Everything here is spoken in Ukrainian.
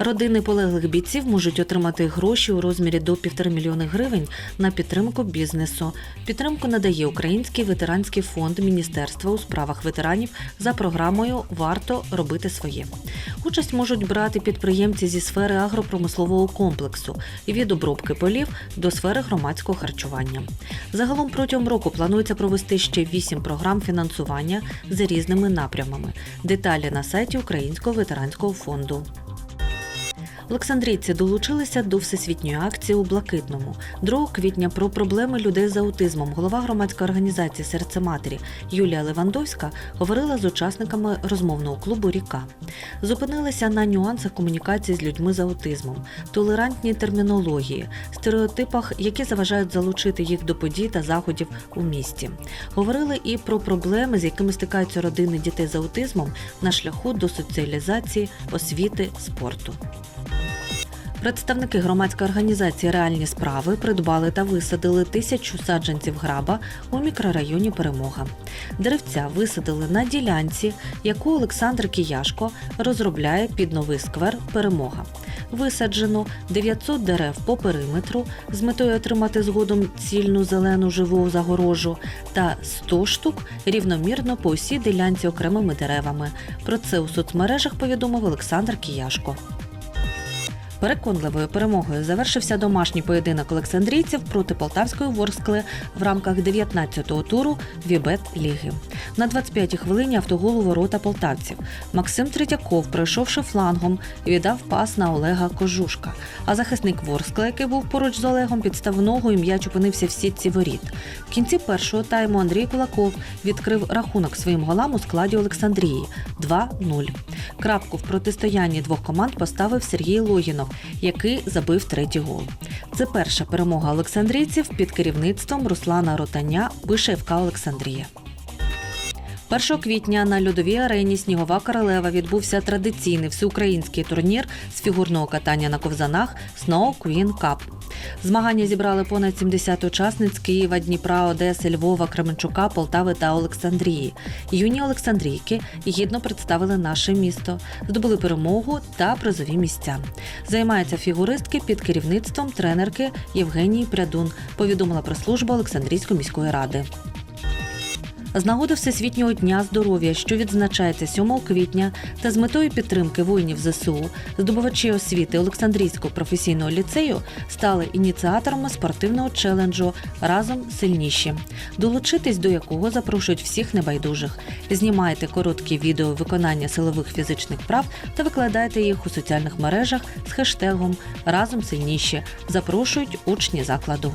Родини полеглих бійців можуть отримати гроші у розмірі до 1,5 мільйони гривень на підтримку бізнесу. Підтримку надає Український ветеранський фонд Міністерства у справах ветеранів за програмою Варто робити своє. Участь можуть брати підприємці зі сфери агропромислового комплексу і від обробки полів до сфери громадського харчування. Загалом протягом року планується провести ще вісім програм фінансування за різними напрямами. Деталі на сайті Українського ветеранського фонду. Олександрійці долучилися до всесвітньої акції у Блакитному. 2 квітня про проблеми людей з аутизмом голова громадської організації Серце матері Юлія Левандовська говорила з учасниками розмовного клубу Ріка. Зупинилися на нюансах комунікації з людьми з аутизмом, толерантній термінології, стереотипах, які заважають залучити їх до подій та заходів у місті. Говорили і про проблеми, з якими стикаються родини дітей з аутизмом на шляху до соціалізації, освіти, спорту. Представники громадської організації Реальні справи придбали та висадили тисячу саджанців граба у мікрорайоні Перемога. Деревця висадили на ділянці, яку Олександр Кияшко розробляє під новий сквер Перемога. Висаджено 900 дерев по периметру з метою отримати згодом цільну зелену живу загорожу та 100 штук рівномірно по усій ділянці окремими деревами. Про це у соцмережах повідомив Олександр Кияшко. Переконливою перемогою завершився домашній поєдинок олександрійців проти полтавської Ворскли в рамках 19-го туру Вібет Ліги. На 25-й хвилині автогол у ворота полтавців. Максим Третьяков, пройшовши флангом, віддав пас на Олега Кожушка. А захисник Ворскли, який був поруч з Олегом, підстав ногу і м'яч опинився в сітці воріт. В кінці першого тайму Андрій Кулаков відкрив рахунок своїм голам у складі Олександрії 2-0. Крапку в протистоянні двох команд поставив Сергій Логінов, який забив третій гол. Це перша перемога олександрійців під керівництвом Руслана Ротаня, пише ФК Олександрія. 1 квітня на льодовій арені Снігова королева відбувся традиційний всеукраїнський турнір з фігурного катання на ковзанах Snow Queen Cup. Змагання зібрали понад 70 учасниць Києва, Дніпра, Одеси, Львова, Кременчука, Полтави та Олександрії. Юні Олександрійки гідно представили наше місто, здобули перемогу та призові місця. Займаються фігуристки під керівництвом тренерки Євгенії Прядун, повідомила прес-служба Олександрійської міської ради. З нагоди Всесвітнього дня здоров'я, що відзначається 7 квітня, та з метою підтримки воїнів ЗСУ, здобувачі освіти Олександрійського професійного ліцею стали ініціаторами спортивного челенджу разом сильніші, долучитись до якого запрошують всіх небайдужих. Знімайте короткі відео виконання силових фізичних прав та викладайте їх у соціальних мережах з хештегом Разом сильніші. Запрошують учні закладу.